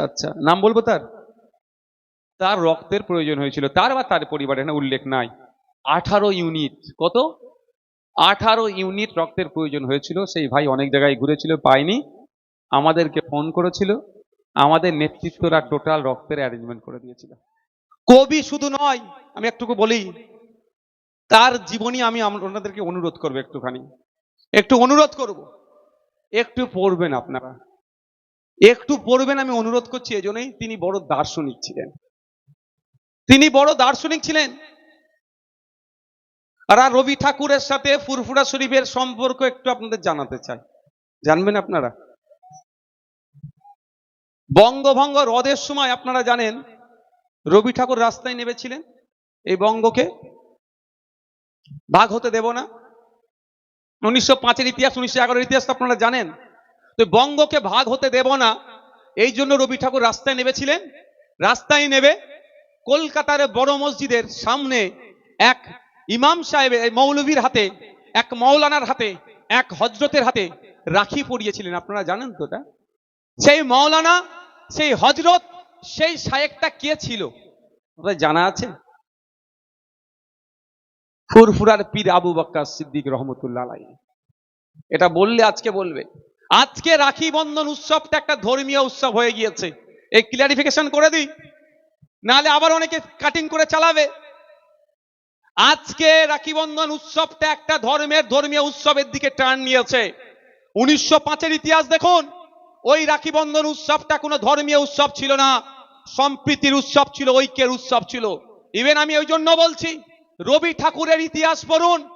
আচ্ছা নাম বলব তার? তার রক্তের প্রয়োজন হয়েছিল। তার বা তার পরিবারের না, উল্লেখ নাই। আঠারো ইউনিট, কত? আঠারো ইউনিট রক্তের প্রয়োজন হয়েছিল। সেই ভাই অনেক জায়গায় ঘুরেছিল, পায়নি। আমাদেরকে ফোন করেছিল। আমাদের নেতৃত্বরা টোটাল রক্তের অ্যারেঞ্জমেন্ট করে দিয়েছিল। কবি শুধু নয়, আমি একটুকু বলি, তার জীবনী আমি আপনাদেরকে অনুরোধ করব একটুখানি। একটু অনুরোধ করব। একটু পড়বেন আপনারা। একটু পড়বেন, আমি অনুরোধ করছি, এজন্যই তিনি বড় দার্শনিক ছিলেন। তিনি বড় দার্শনিক ছিলেন। আর রবি ঠাকুরের সাথে ফুরফুরা শরীফের সম্পর্ক একটু আপনাদের জানাতে চাই। জানবেন আপনারা? বঙ্গভঙ্গ হ্রদের সময় আপনারা জানেন, রবি ঠাকুর রাস্তায় নেমেছিলেন। এই বঙ্গকে ভাগ হতে দেব না। উনিশশো পাঁচের ইতিহাস, উনিশশো এগারোর ইতিহাস আপনারা জানেন। তো বঙ্গকে ভাগ হতে দেব না। এই জন্য রবি ঠাকুর রাস্তায় নেমেছিলেন। রাস্তায় নেবে কলকাতার বড় মসজিদের সামনে এক ইমাম সাহেব মৌলভীর হাতে, এক মৌলানার হাতে, এক হজরতের হাতে রাখি পরিয়েছিলেন। আপনারা জানেন তো এটা? সেই মৌলানা, সেই হজরত সেই শায়েকটা কে ছিল? জানা আছে? ফুরফুরার পীর আবু বক্কা সিদ্দিক রহমতুল্লাহ এটা বললে আজকে বলবে। আজকে রাখি বন্ধন উৎসবটা একটা ধর্মীয় উৎসব হয়ে গিয়েছে। এই ক্লিয়ারিফিকেশন করে দিই। নাহলে আবার অনেকে কাটিং করে চালাবে। আজকে রাখি বন্ধন উৎসবটা একটা ধর্মের ধর্মীয় উৎসবের দিকে টার্ন নিয়েছে। উনিশশো পাঁচের ইতিহাস দেখুন। ওই রাখি বন্ধন উৎসবটা কোনো ধর্মীয় উৎসব ছিল না। সম্প্রীতির উৎসব ছিল, ঐক্যের উৎসব ছিল। ইভেন আমি ওই জন্য বলছি, রবি ঠাকুরের ইতিহাস পড়ুন।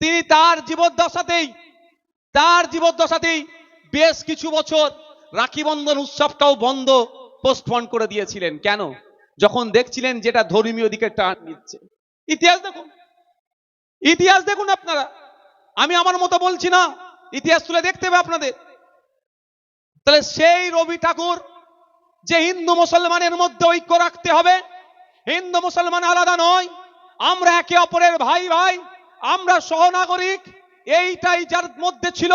তিনি তার জীবদ্দশাতেই তার জীবদ্দশাতেই বেশ কিছু বছর রাখি বন্ধন উৎসবটাও বন্ধ পোস্টপন করে দিয়েছিলেন। কেন? যখন দেখছিলেন যেটা ধর্মীয় দিকে টান নিচ্ছে ইতিহাস দেখুন। ইতিহাস দেখুন আপনারা। আমি আমার মতো বলছি না। ইতিহাস তুলে দেখতে হবে আপনাদের। তাহলে সেই রবি ঠাকুর যে হিন্দু মুসলমানের মধ্যে ঐক্য রাখতে হবে, হিন্দু মুসলমান আলাদা নয়। আমরা একে অপরের ভাই ভাই, আমরা সহনাগরিক, এইটাই যার মধ্যে ছিল।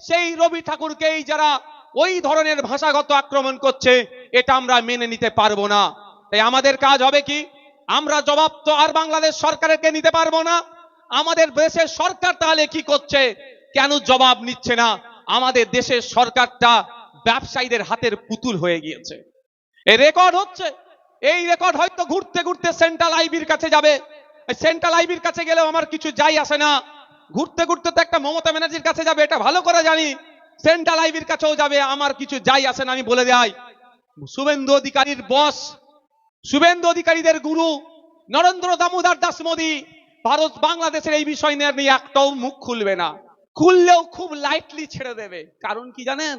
সেই রবি ঠাকুরকেই যারা ওই ধরনের ভাষাগত আক্রমণ করছে, এটা আমরা মেনে নিতে পারব না। তাই আমাদের কাজ হবে কি? আমরা জবাব তো আর বাংলাদেশ সরকারকে নিতে পারব না। আমাদের দেশের সরকার তাহলে কি করছে? কেন জবাব নিচ্ছে না? আমাদের দেশের সরকারটা ব্যবসায়ীদের হাতের পুতুল হয়ে গিয়েছে। এই রেকর্ড হচ্ছে। এই রেকর্ড হয়তো ঘুরতে ঘুরতে সেন্ট্রাল আইবির কাছে যাবে। সেন্ট্রাল আইবির কাছে গেলেও আমার কিছু যাই আসে না। ঘুরতে ঘুরতে তো একটা মমতা ব্যানার্জির কাছে যাবে, এটা ভালো করে জানি। সেন্ট্রাল আইবির কাছেও যাবে, আমার কিছু যাই আসে না, আমি বলে দেয় শুভেন্দু অধিকারীর বস শুভেন্দু অধিকারীদের গুরু, নরেন্দ্র দামোদর দাস মোদী, ভারত বাংলাদেশের এই বিষয় নিয়ে একটাও মুখ খুলবে না। খুললেও খুব লাইটলি ছেড়ে দেবে। কারণ কি জানেন?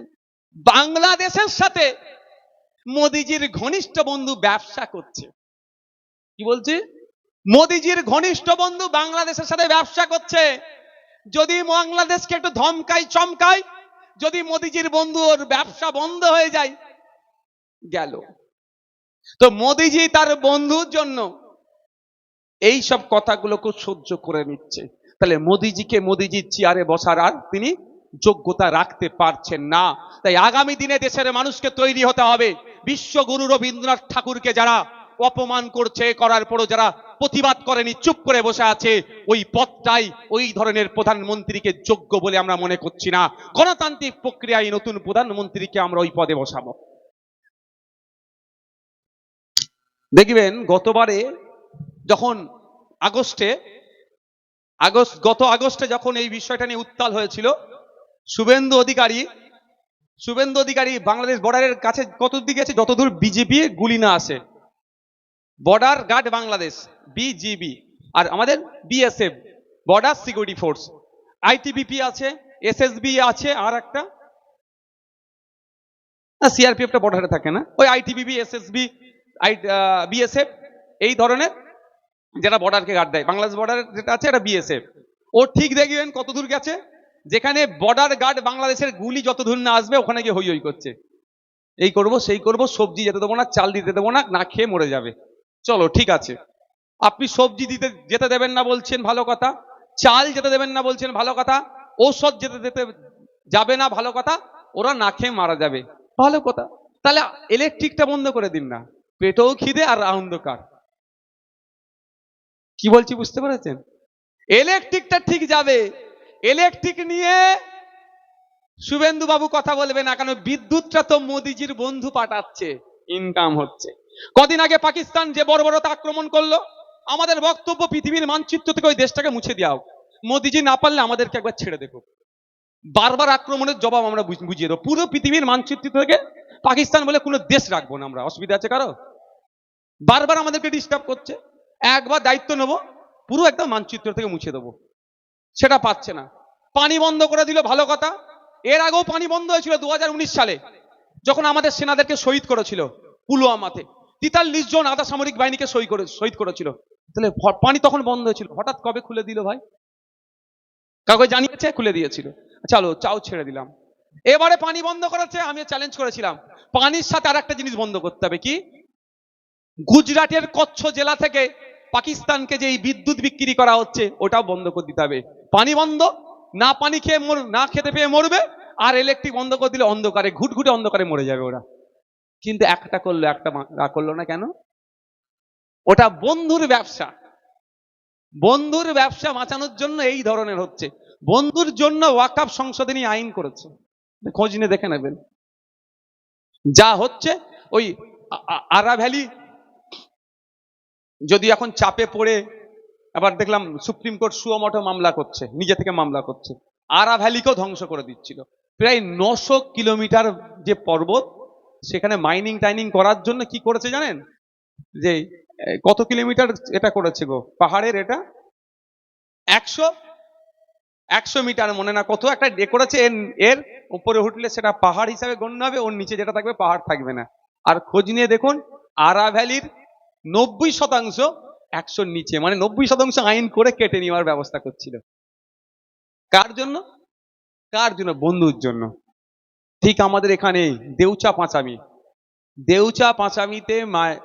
বাংলাদেশের সাথে মোদিজির ঘনিষ্ঠ বন্ধু ব্যবসা করছে। কি বলছে? মোদিজির ঘনিষ্ঠ বন্ধু বাংলাদেশের সাথে ব্যবসা করছে। যদি বাংলাদেশকে একটু ধমকাই, চমকাই, যদি মোদিজির বন্ধু ওর ব্যবসা বন্ধ হয়ে যায়, গেল। তো মোদিজি তার বন্ধুর জন্য এই সব কথাগুলো খুব সহ্য করে নিচ্ছে। তাহলে মোদিজিকে মোদিজির চেয়ারে বসার আর তিনি যোগ্যতা রাখতে পারছেন না। তাই আগামী দিনে দেশের মানুষকে তৈরি হতে হবে। বিশ্বগুরু রবীন্দ্রনাথ ঠাকুরকে যারা অপমান করছে, করার পরও যারা প্রতিবাদ করেনি, চুপ করে বসে আছে। ওই পদটাই ওই ধরনের প্রধানমন্ত্রীকে যোগ্য বলে আমরা মনে করছি না। গণতান্ত্রিক প্রক্রিয়ায় নতুন প্রধানমন্ত্রীকে আমরা ওই পদে বসাবো। দেখবেন, গতবারে যখন আগস্টে, আগস্ট, গত আগস্টে যখন এই বিষয়টা নিয়ে উত্তাল হয়েছিল, শুভেন্দু অধিকারী শুভেন্দু অধিকারী বাংলাদেশ বর্ডারের কাছে কত দিকে আছে যতদূর বিজেপি গুলি না আসে। বর্ডার গার্ড বাংলাদেশ বিজিবি আর আমাদের BSF border security force ITBP আছে এসএসবি আছে, আর একটা না সিআরপিএফটা বর্ডারে থাকে না, ওই আইটিবিপি এসএসবি আই বিএসএফ এই ধরনের যারা বর্ডারকে গার্ড দেয় বাংলাদেশ বর্ডার যেটা আছে, এটা বিএসএফ ও ঠিক দেখবেন কত দূর গেছে, যেখানে বর্ডার গার্ড বাংলাদেশের গুলি যত দূর না আসবে, ওখানে গিয়ে হই হই করছে। এই করব, সেই করব, সবজি যেতে দেবো না, চাল দিতে দেবো না না খেয়ে মরে যাবে। চলো, ঠিক আছে। আপনি সবজি দিতে, যেতে দেবেন না বলছেন ভালো কথা। চাল যেতে দেবেন না বলছেন ভালো কথা। ঔষধ যেতে দিতে যাবে না ভালো কথা। ওরা না খেয়ে মারা যাবে। ভালো কথা। তাহলে ইলেকট্রিকটা বন্ধ করে দিন না। পেটেও খিদে আর অন্ধকার। কি বলছি বুঝতে পেরেছেন? ইলেকট্রিকটা ঠিক যাবে। ইলেকট্রিক নিয়ে শুভেন্দু বাবু কথা বলবে না কেন? বিদ্যুৎটা তো মোদিজির বন্ধু পাঠাচ্ছে। ইনকাম হচ্ছে। কদিন আগে পাকিস্তান যে বড় বড় আক্রমণ করল, আমাদের বক্তব্য পৃথিবীর মানচিত্র থেকে ওই দেশটাকে মুছে দাও মোদিজি না পারলে আমাদেরকে একবার ছেড়ে দেখো বারবার আক্রমণের জবাব আমরা বুঝিয়ে দেবো। পুরো পৃথিবীর মানচিত্র থেকে পাকিস্তান বলে কোনো দেশ রাখব না আমরা। অসুবিধা আছে কারও? বারবার আমাদেরকে ডিস্টার্ব করছে। একবার দায়িত্ব নেব, পুরো একদম মানচিত্র থেকে মুছে দেবো। সেটা পাচ্ছে না। পানি বন্ধ করে দিল ভালো কথা। এর আগেও পানি বন্ধ হয়েছিল দু হাজার উনিশ সালে। যখন আমাদের সেনাদেরকে শহীদ করেছিল, পুলওয়ামাতে। তেতাল্লিশ জন আধা সামরিক বাহিনীকে শহীদ করে শহীদ করেছিল। তাহলে পানি তখন বন্ধ হয়েছিল। হঠাৎ কবে খুলে দিল ভাই? কাউকে জানিয়েছে? খুলে দিয়েছিল। চলো, চাও ছেড়ে দিলাম। এবারে পানি বন্ধ করেছে আমি চ্যালেঞ্জ করেছিলাম। পানির সাথে আর একটা জিনিস বন্ধ করতে হবে কি? গুজরাটের কচ্ছ জেলা থেকে পাকিস্তানকে যে এই বিদ্যুৎ বিক্রি করা হচ্ছে, ওটাও বন্ধ করে দিতে হবে। পানি বন্ধ? না পানি খেয়ে মর না খেতে পেয়ে মরবে? আর ইলেকট্রিক বন্ধ করে দিলে অন্ধকারে, ঘুটঘুটে অন্ধকারে মরে যাবে ওরা। কিন্তু একটা করল একটা করল না কেন? ওটা বন্ধুর ব্যবসা। বন্ধুর ব্যবসা বাঁচানোর জন্য এই ধরনের হচ্ছে। বন্ধুর জন্য ওয়াকাফ সংশোধনী আইন করেছে। খোঁজ নিয়ে দেখে নেবেন। যা হচ্ছে, ওই আরা ভ্যালি যদি এখন চাপে পড়ে, আবার দেখলাম সুপ্রিম কোর্ট সুয়মঠ মামলা করছে, নিজে থেকে মামলা করছে। আরা ভ্যালিকেও ধ্বংস করে দিচ্ছিল। প্রায় নশো কিলোমিটার যে পর্বত, সেখানে মাইনিং টাইনিং করার জন্য কি করেছে জানেন? যে কত কিলোমিটার এটা করেছে গো? পাহাড়ের এটা? একশো? একশো মিটার মনে না কত, একটা ডে করেছে, এর এর উপরে উঠলে সেটা পাহাড় হিসাবে গণ্য হবে, ওর নিচে যেটা থাকবে পাহাড় থাকবে না। আর খোঁজ নিয়ে দেখুন আরা ভ্যালির নব্বই শতাংশ একশোর নিচে মানে নব্বই শতাংশ আইন করে কেটে নেওয়ার ব্যবস্থা করছিল। কার জন্য? কার জন্য? বন্ধুর জন্য। ঠিক আমাদের এখানে দেউচা পাঁচামি। দেউচা পাঁচামিতে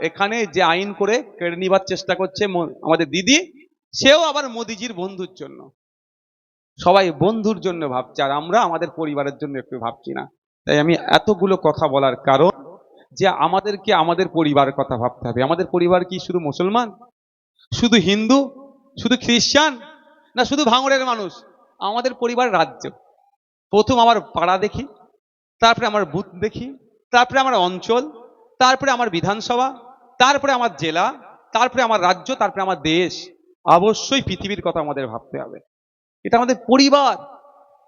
এখানে যে আইন করে কেড়ে নিবার চেষ্টা করছে আমাদের দিদি, সেও আবার মোদিজির বন্ধুর জন্য। সবাই বন্ধুর জন্য ভাবছে, আর আমরা আমাদের পরিবারের জন্য একটু ভাবছি না। তাই আমি এতগুলো কথা বলার কারণ যে আমাদেরকে আমাদের পরিবারের কথা ভাবতে হবে। আমাদের পরিবার কি শুধু মুসলমান? শুধু হিন্দু? শুধু খ্রিস্টান? না শুধু ভাঙড়ের মানুষ? আমাদের পরিবার রাজ্য। প্রথম আমার পাড়া দেখি, তারপরে আমার বুথ দেখি, তারপরে আমার অঞ্চল, তারপরে আমার বিধানসভা, তারপরে আমার জেলা, তারপরে আমার রাজ্য, তারপরে আমার দেশ। অবশ্যই পৃথিবীর কথা আমাদের ভাবতে হবে। এটা আমাদের পরিবার।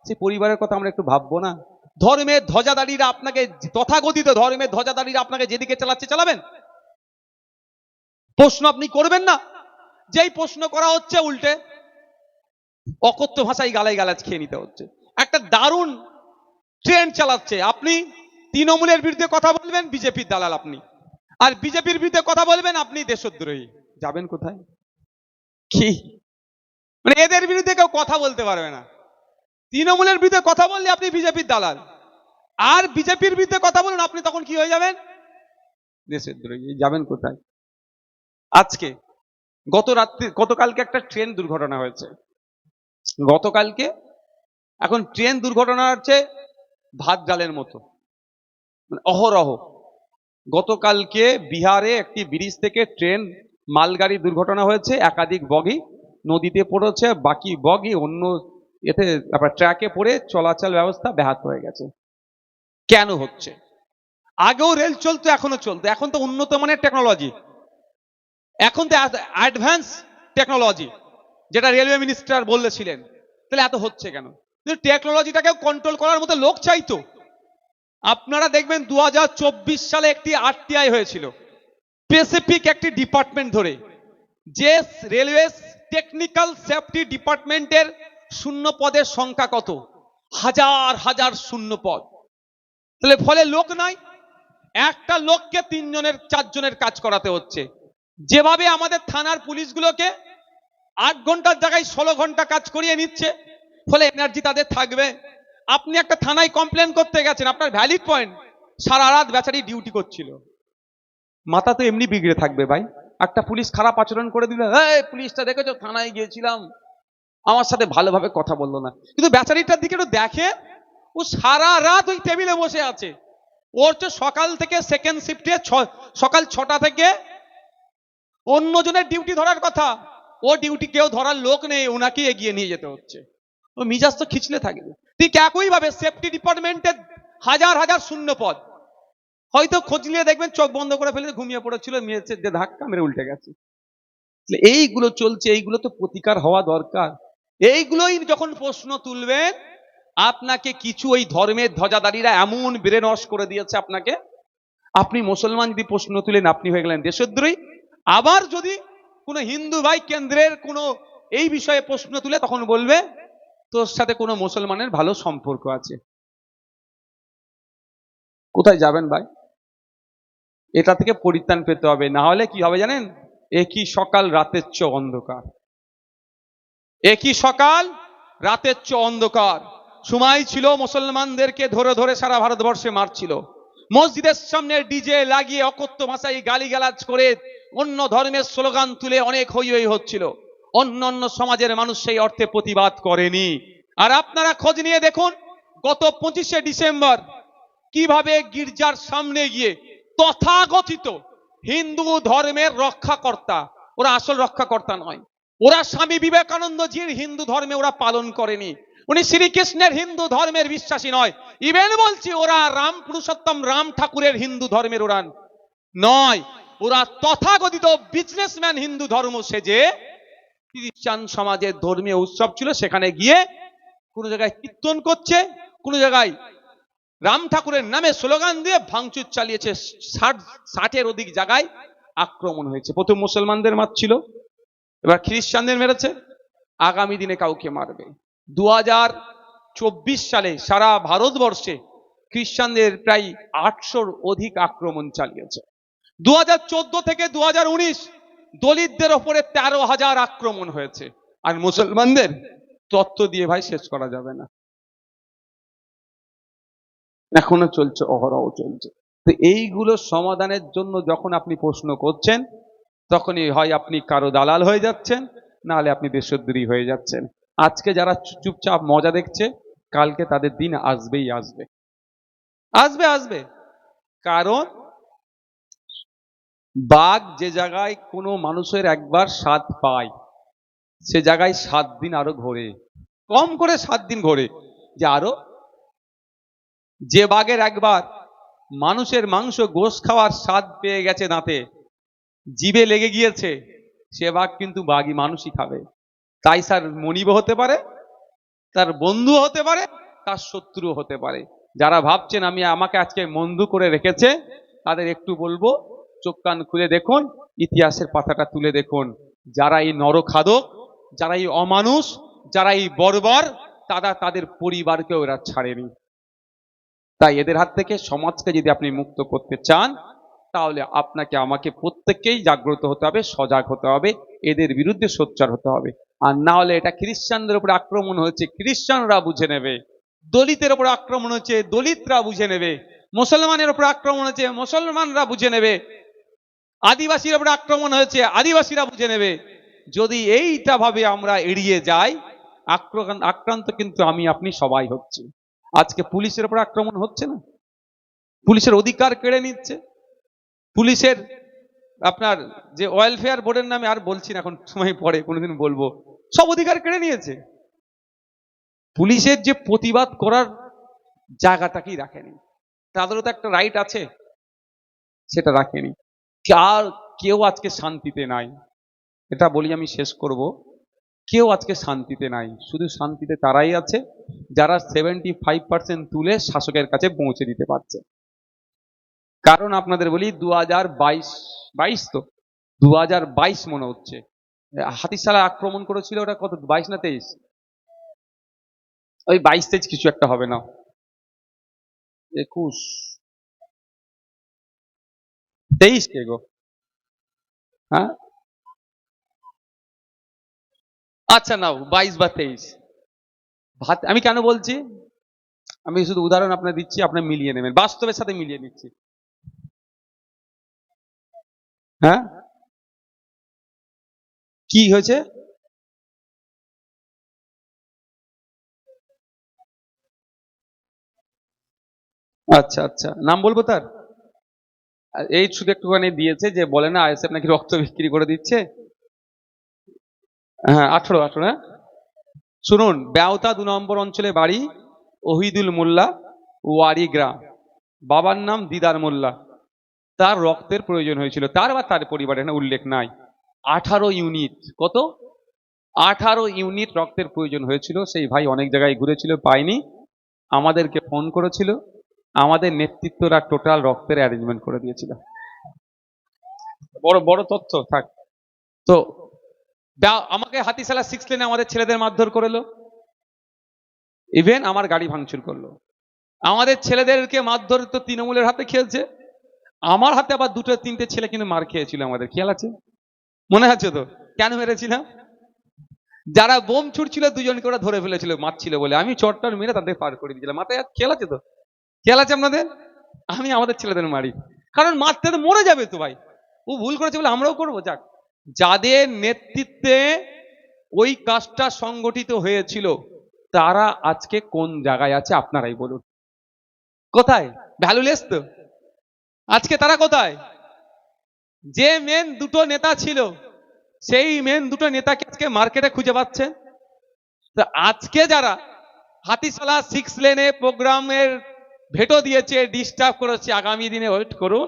সেই পরিবারের কথা আমরা একটু ভাববো না। ধর্মের ধ্বজাদারীরা আপনাকে তথাকথিত ধর্মের ধ্বজাদারীরা আপনাকে যেদিকে চালাচ্ছে চালাবেন। প্রশ্ন আপনি করবেন না। যেই প্রশ্ন করা হচ্ছে উল্টে। অকথ্য ভাষায় গালাই গালাজ খেয়ে নিতে হচ্ছে। একটা দারুণ ট্রেন্ড চালাচ্ছে। আপনি তৃণমূলের বিরুদ্ধে কথা বলবেন, বিজেপির দালাল আপনি। আর বিজেপির বিরুদ্ধে কথা বলবেন, আপনি দেশদ্রোহী। যাবেন কোথায়? কি? মানে এদের বিরুদ্ধে কেউ কথা বলতে পারবে না। তৃণমূলের বিরুদ্ধে কথা বললে আপনি বিজেপির দালাল। আর বিজেপির বিরুদ্ধে কথা বলুন, আপনি তখন কি হয়ে যাবেন? দেশের দ্রোহী যাবেন কোথায়? আজকে, গত রাত্রি, গতকালকে একটা ট্রেন দুর্ঘটনা হয়েছে। গতকালকে এখন ট্রেন দুর্ঘটনা হচ্ছে ভাত ডালের মতো। মানে অহরহ। গতকালকে বিহারে একটি ব্রিজ থেকে ট্রেন মালগাড়ি দুর্ঘটনা হয়েছে, একাধিক বগি নদীতে পড়েছে, বাকি বগি অন্য এতে আপনার ট্র্যাকে পড়ে চলাচল ব্যবস্থা ব্যাহত হয়ে গেছে। কেন হচ্ছে? আগেও রেল চলতো এখনও চলতো। এখন তো উন্নত মানের টেকনোলজি এখন তো অ্যাডভান্স টেকনোলজি যেটা রেলওয়ে মিনিস্টার বলেছিলেন। তাহলে এত হচ্ছে কেন? টেকনোলজিটাকে কন্ট্রোল করার মতো লোক চাইতো আপনারা দেখবেন দু সালে একটি আরটিআই হয়েছিল স্পেসিফিক একটি ডিপার্টমেন্ট ধরে, যে রেলওয়ে টেকনিক্যাল সেফটি ডিপার্টমেন্টের শূন্য পদের সংখ্যা কত? হাজার হাজার শূন্য পদ। তাহলে ফলে লোক নাই একটা লোককে তিনজনের, চারজনের কাজ করাতে হচ্ছে। যেভাবে আমাদের থানার পুলিশগুলোকে আট ঘণ্টার জায়গায় ষোলো ঘণ্টা কাজ করিয়ে নিচ্ছে ফলে এনার্জি তাদের থাকবে। আপনি একটা থানায় কমপ্লেন করতে গেছেন, আপনার ভ্যালিড পয়েন্ট সারা রাত বেচারি ডিউটি করছিল। মাথা তো এমনি বিগড়ে থাকবে ভাই। একটা পুলিশ খারাপ আচরণ করে দিল, এই, পুলিশটা দেখেছ? থানায় গিয়েছিলাম। আমার সাথে ভালোভাবে কথা বলল না। কিন্তু বেচারিটার দিকে একটু দেখে, ও সারা রাত ওই টেবিলে বসে আছে। ওর তো সকাল থেকে সেকেন্ড শিফটে সকাল ছটা থেকে অন্যজনের ডিউটি ধরার কথা। ও ডিউটি কেউ ধরার লোক নেই ওনাকে এগিয়ে নিয়ে যেতে হচ্ছে। ও মিজাজ তো খিচলে থাকবে। ঠিক একই ভাবে সেফটি ডিপার্টমেন্টের হাজার হাজার শূন্য পদ। হয়তো খোঁজ নিয়ে দেখবেন চোখ বন্ধ করে ফেলে ঘুমিয়ে পড়েছিল মেয়েছে যে ধাক্কা মেরে উল্টে গেছে। এইগুলো চলছে, এইগুলো তো প্রতিকার হওয়া দরকার। এইগুলোই যখন প্রশ্ন তুলবেন, আপনাকে কিছু ওই ধর্মের ধ্বজাদারীরা এমন ব্রেন ওয়াশ করে দিয়েছে আপনাকে। আপনি মুসলমান যদি প্রশ্ন তুলেন, আপনি হয়ে গেলেন দেশদ্রোহী। আবার যদি কোনো হিন্দু ভাই কেন্দ্রের কোনো এই বিষয়ে প্রশ্ন তুলে তখন বলবে তোর সাথে কোনো মুসলমানের ভালো সম্পর্ক আছে? কোথায় যাবেন ভাই? এটা থেকে পরিত্রাণ পেতে হবে। না হলে কি হবে জানেন? একই সকাল, রাতের চো অন্ধকার। একই সকাল, রাতের চো অন্ধকার। সময় ছিল মুসলমানদেরকে ধরে ধরে সারা ভারতবর্ষে মারছিল। মসজিদের সামনে ডিজে লাগিয়ে অকথ্য ভাষায় গালিগালাজ করে অন্য ধর্মের স্লোগান তুলে অনেক হই হই হচ্ছিল। অন্য অন্য সমাজের মানুষ সেই অর্থে প্রতিবাদ করেনি। আর আপনারা খোঁজ নিয়ে দেখুন, গত পঁচিশে ডিসেম্বর কীভাবে গির্জার সামনে গিয়ে তথাগথিত হিন্দু ধর্মের রক্ষাকর্তা, ওরা আসল রক্ষাকর্তা নয়, ওরা স্বামী বিবেকানন্দজির হিন্দু ধর্মে ওরা পালন করেনি। উনি শ্রীকৃষ্ণের হিন্দু ধর্মের বিশ্বাসী নয় ইভেন বলছি ওরা রাম পুরুষোত্তম রাম ঠাকুরের হিন্দু ধর্মের ওরা নয়, ওরা তথাগতিত বিজনেসম্যান হিন্দু ধর্ম সেজে খ্রিস্টান সমাজের ধর্মীয় উৎসব ছিল, সেখানে গিয়ে কোনো জায়গায় কীর্তন করছে, কোনো জায়গায় রাম ঠাকুরের নামে স্লোগান দিয়ে ভাঙচুর চালিয়েছে, ষাট, ষাটের অধিক জায়গায় আক্রমণ হয়েছে। প্রথম মুসলমানদের মারছিল এবার খ্রিস্টানদের মেরেছে, আগামী দিনে কাউকে মারবে। দু সালে সারা ভারতবর্ষে খ্রিস্টানদের প্রায় আটশোর অধিক আক্রমণ চালিয়েছে। দু হাজার চোদ্দ থেকে দু হাজার উনিশ দলিতদের ওপরে তেরো হাজার আক্রমণ হয়েছে। আর মুসলমানদের তত্ত্ব দিয়ে ভাই শেষ করা যাবে না। এখনও চলছে, অহরহ চলছে। তো এইগুলো সমাধানের জন্য যখন আপনি প্রশ্ন করছেন, তখনই হয় আপনি কারও দালাল হয়ে যাচ্ছেন, নাহলে আপনি দেশদ্রোহী হয়ে যাচ্ছেন। আজকে যারা চুপচাপ মজা দেখছে, কালকে তাদের দিন আসবেই আসবে। আসবে আসবে। কারণ বাঘ যে জায়গায় কোনো মানুষের একবার স্বাদ পায়, সে জায়গায় সাত দিন আরও ঘোরে। কম করে সাত দিন ঘোরে। যে আরও? যে বাঘের একবার মানুষের মাংস গোশ খাওয়ার স্বাদ পেয়ে গেছে দাঁতে, জিভে লেগে গিয়েছে, সে বাঘ কিন্তু বাঘই মানুষই খাবে। তাই স্যার মনিব হতে পারে, তার বন্ধু হতে পারে, তার শত্রু হতে পারে। যারা ভাবছেন, আমি আমাকে আজকে বন্ধু করে রেখেছে, তাদের একটু বলব চোখ কান খুলে দেখুন, ইতিহাসের পাতাটা তুলে দেখুন। যারা এই নরখাদক যারা এই অমানুষ যারা এই বর্বর, তারা তাদের পরিবারকেও এরা ছাড়েনি। তাই এদের হাত থেকে সমাজকে যদি আপনি মুক্ত করতে চান, তাহলে আপনাকে, আমাকে প্রত্যেককেই জাগ্রত হতে হবে, সজাগ হতে হবে, এদের বিরুদ্ধে সোচ্চার হতে হবে। আর না হলে এটা খ্রিস্টানদের উপরে আক্রমণ হয়েছে, খ্রিস্টানরা বুঝে নেবে। দলিতের উপর আক্রমণ হচ্ছে দলিতরা বুঝে নেবে। মুসলমানের উপর আক্রমণ হচ্ছে মুসলমানরা বুঝে নেবে। আদিবাসীর উপর আক্রমণ হয়েছে, আদিবাসীরা বুঝে নেবে। যদি এইটা ভাবে আমরা এড়িয়ে যাই আক্রান্ত কিন্তু আমি, আপনি সবাই হচ্ছে। আজকে পুলিশের উপর আক্রমণ হচ্ছে না? পুলিশের অধিকার কেড়ে নিচ্ছে? পুলিশের আপনার যে ওয়েলফেয়ার বোর্ডের নামে আর বলছি না, এখন সময় পরে, কোনোদিন বলব। সব অধিকার কেড়ে নিয়েছে। পুলিশের যে প্রতিবাদ করার জায়গাটাকেই রাখেনি? তাদেরও তো একটা রাইট আছে। সেটা রাখেনি। আর কেউ আজকে শান্তিতে নাই। এটা বলি আমি শেষ করব। কেউ আজকে শান্তিতে নাই। শুধু শান্তিতে তারাই আছে, যারা সেভেন্টি ফাইভ পার্সেন্ট তুলে শাসকের কাছে পৌঁছে দিতে পারছে। কারণ আপনাদের বলি দু হাজার বাইশ বাইশ তো? দু হাজার বাইশ মনে হচ্ছে। হাতিশালা আক্রমণ করেছিল ওটা কত? বাইশ না তেইশ? ওই বাইশ তেইশ কিছু একটা হবে না। একুশ। গো? হ্যাঁ? আচ্ছা নাও, বাইশ বা তেইশ। ভাত, আমি কেন বলছি? আমি শুধু উদাহরণ আপনার দিচ্ছি আপনার মিলিয়ে নেবেন, বাস্তবের সাথে মিলিয়ে নিচ্ছি। হ্যাঁ? কি হয়েছে? আচ্ছা আচ্ছা নাম বলব তার? এই শুধু একটুখানি দিয়েছে যে বলে না, আইএসএফ নাকি রক্ত বিক্রি করে দিচ্ছে। হ্যাঁ আঠারো আঠারো হ্যাঁ। শুনুন ব্যাওতা দু নম্বর অঞ্চলে বাড়ি, ওহিদুল মোল্লা, ওয়ারি গ্রাম। বাবার নাম দিদার মোল্লা। তার রক্তের প্রয়োজন হয়েছিল। তার বা তার পরিবারে না উল্লেখ নাই। আঠারো ইউনিট, কত? আঠারো ইউনিট রক্তের প্রয়োজন হয়েছিল। সেই ভাই অনেক জায়গায় ঘুরেছিল, পায়নি। আমাদেরকে ফোন করেছিল। আমাদের নেতৃত্বরা টোটাল রক্তের অ্যারেঞ্জমেন্ট করে দিয়েছিল। বড় বড় তথ্য, থাক। তো আমাকে হাতিশালা সিক্স লেনে আমাদের ছেলেদের মারধর করল। ইভেন আমার গাড়ি ভাঙচুর করল। আমাদের ছেলেদেরকে মারধর তো তৃণমূলের হাতে খেলছে। আমার হাতে আবার দুটো, তিনটে ছেলে কিন্তু মার খেয়েছিল আমাদের। খেয়াল আছে? মনে আছে তো? কেন মেরেছিলাম? যারা বোম ছুটছিল দুজনকে ওরা ধরে ফেলেছিল, মারছিল বলে। আমি চটটর মেরে তাদের পার করে দিয়েছিলাম। মাথায় খেয়াল আছে তো? খেয়াল আছে আপনাদের? আমি আমাদের ছেলেদের মারি। কারণ মারতে তো মরে যাবে তো ভাই। ও ভুল করেছে বলে আমরাও করব, যাক। যাদের নেতৃত্বে ওই কাজটা সংগঠিত হয়েছিল, তারা আজকে কোন জায়গায় আছে আপনারাই বলুন। কোথায়? ভ্যালুলেস তো। আজকে তারা কোথায়? যে মেন দুটো নেতা ছিল, সেই মেন দুটো নেতাকে আজকে মার্কেটে খুঁজে পাচ্ছেন তো আজকে যারা হাতিশালা সিক্স লেনে প্রোগ্রামের ভেটো দিয়েছে ডিস্টার্ব করেছে, আগামী দিনে ওয়েট করুন।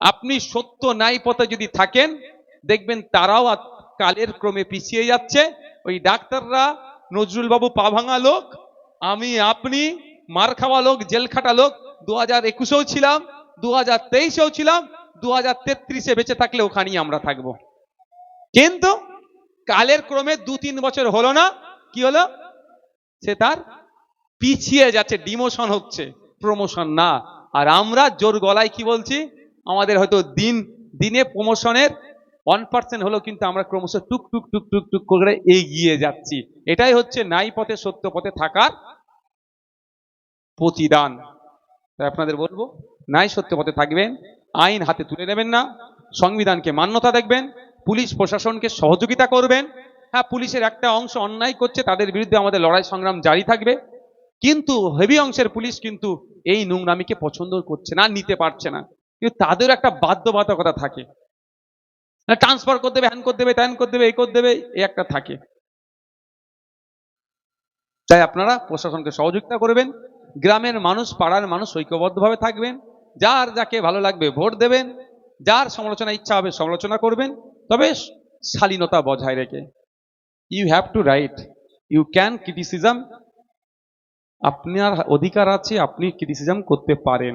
আপনি সত্য নাই পথে যদি থাকেন, দেখবেন তারাও কালের ক্রমে পিছিয়ে যাচ্ছে। ওই ডাক্তাররা নজরুল বাবু পা ভাঙা লোক, আমি, আপনি, মার খাওয়া লোক, জেল খাটা লোক দু হাজার একুশেও ছিলাম দু হাজার তেইশেও ছিলাম দু হাজার তেত্রিশে বেঁচে থাকলে ওখানেই আমরা থাকব। কিন্তু কালের ক্রমে দু তিন বছর হলো না, কি হলো? সে তার পিছিয়ে যাচ্ছে, ডিমোশন হচ্ছে। প্রমোশন না। আর আমরা জোর গলায় কি বলছি? আমাদের হয়তো দিন, দিনে প্রমোশনের ওয়ান পার্সেন্ট হলেও কিন্তু আমরা ক্রমশ টুক টুক টুক টুক টুক করে এগিয়ে যাচ্ছি। এটাই হচ্ছে নাই পথে, সত্য পথে থাকার প্রতিদান। তাই আপনাদের বলব, নাই সত্য পথে থাকবেন, আইন হাতে তুলে নেবেন না, সংবিধানকে মান্যতা দেখবেন, পুলিশ প্রশাসনকে সহযোগিতা করবেন। হ্যাঁ পুলিশের একটা অংশ অন্যায় করছে, তাদের বিরুদ্ধে আমাদের লড়াই সংগ্রাম জারি থাকবে। কিন্তু হেভি অংশের পুলিশ কিন্তু এই নোংরামিকে পছন্দ করছে না, নিতে পারছে না। কিন্তু তাদের একটা বাধ্যবাধকতা থাকে। ট্রান্সফার করে দেবে হ্যান করে দেবে, ত্যান করে দেবে, এই করে দেবে, এই একটা থাকে। তাই আপনারা প্রশাসনকে সহযোগিতা করবেন, গ্রামের মানুষ, পাড়ার মানুষ ঐক্যবদ্ধভাবে থাকবেন, যার যাকে ভালো লাগবে ভোট দেবেন, যার সমালোচনা ইচ্ছা হবে সমালোচনা করবেন, তবে শালীনতা বজায় রেখে। You have to write you can criticism আপনার অধিকার আছে আপনি ক্রিটিসিজম করতে পারেন?